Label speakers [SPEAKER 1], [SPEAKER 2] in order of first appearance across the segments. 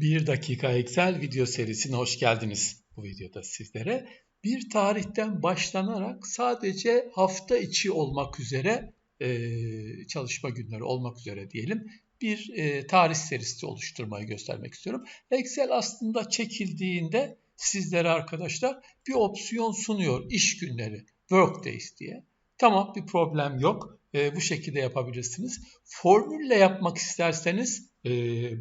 [SPEAKER 1] Bir dakika Excel video serisine hoş geldiniz. Bu videoda sizlere bir tarihten başlanarak sadece hafta içi olmak üzere e, çalışma günleri olmak üzere diyelim bir e, tarih serisi oluşturmayı göstermek istiyorum. Excel aslında çekildiğinde sizlere arkadaşlar bir opsiyon sunuyor iş günleri workdays diye. Tamam bir problem yok. E, bu şekilde yapabilirsiniz. Formülle yapmak isterseniz e,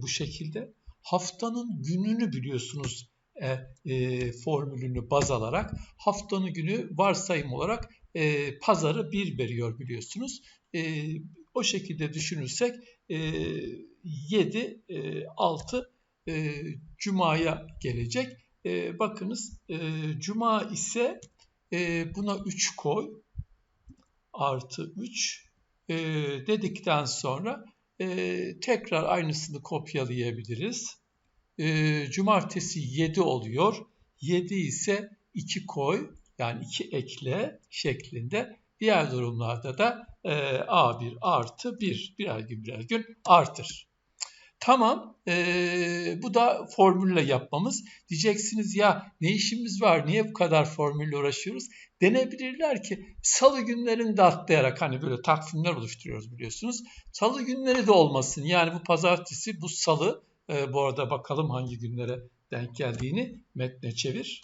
[SPEAKER 1] bu şekilde haftanın gününü biliyorsunuz e, e, formülünü baz alarak haftanın günü varsayım olarak e, pazarı bir veriyor biliyorsunuz. E, o şekilde düşünürsek e, 7, e, 6 e, Cuma'ya gelecek. E, bakınız e, Cuma ise e, buna 3 koy artı 3 e, dedikten sonra e, tekrar aynısını kopyalayabiliriz. E, cumartesi 7 oluyor. 7 ise 2 koy yani 2 ekle şeklinde. Diğer durumlarda da e, A1 artı 1 birer gün birer gün artır. Tamam e, bu da formülle yapmamız. Diyeceksiniz ya ne işimiz var niye bu kadar formülle uğraşıyoruz? Denebilirler ki salı günlerini de atlayarak hani böyle takvimler oluşturuyoruz biliyorsunuz. Salı günleri de olmasın yani bu pazartesi bu salı e, bu arada bakalım hangi günlere denk geldiğini metne çevir.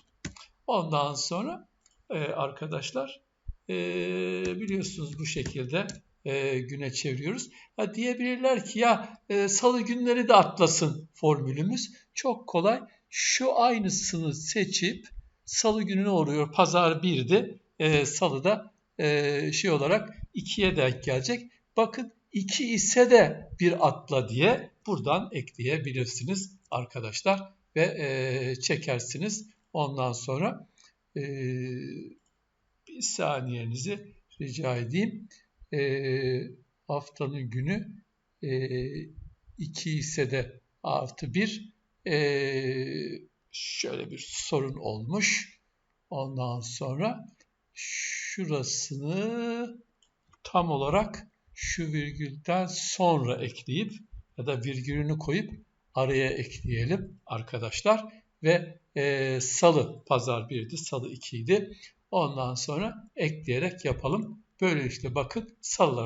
[SPEAKER 1] Ondan sonra e, arkadaşlar e, biliyorsunuz bu şekilde e, güne çeviriyoruz. Ha, diyebilirler ki ya e, salı günleri de atlasın formülümüz. Çok kolay. Şu aynısını seçip salı gününe oluyor. Pazar 1'di. E, salıda e, şey olarak 2'ye denk gelecek. Bakın 2 ise de bir atla diye buradan ekleyebilirsiniz arkadaşlar. Ve e, çekersiniz. Ondan sonra e, bir saniyenizi rica edeyim e, haftanın günü e, 2 ise de artı 1 e, şöyle bir sorun olmuş. Ondan sonra şurasını tam olarak şu virgülden sonra ekleyip ya da virgülünü koyup araya ekleyelim arkadaşlar. Ve e, salı pazar 1'di, salı 2 idi. Ondan sonra ekleyerek yapalım. Böyle işte bakın salıları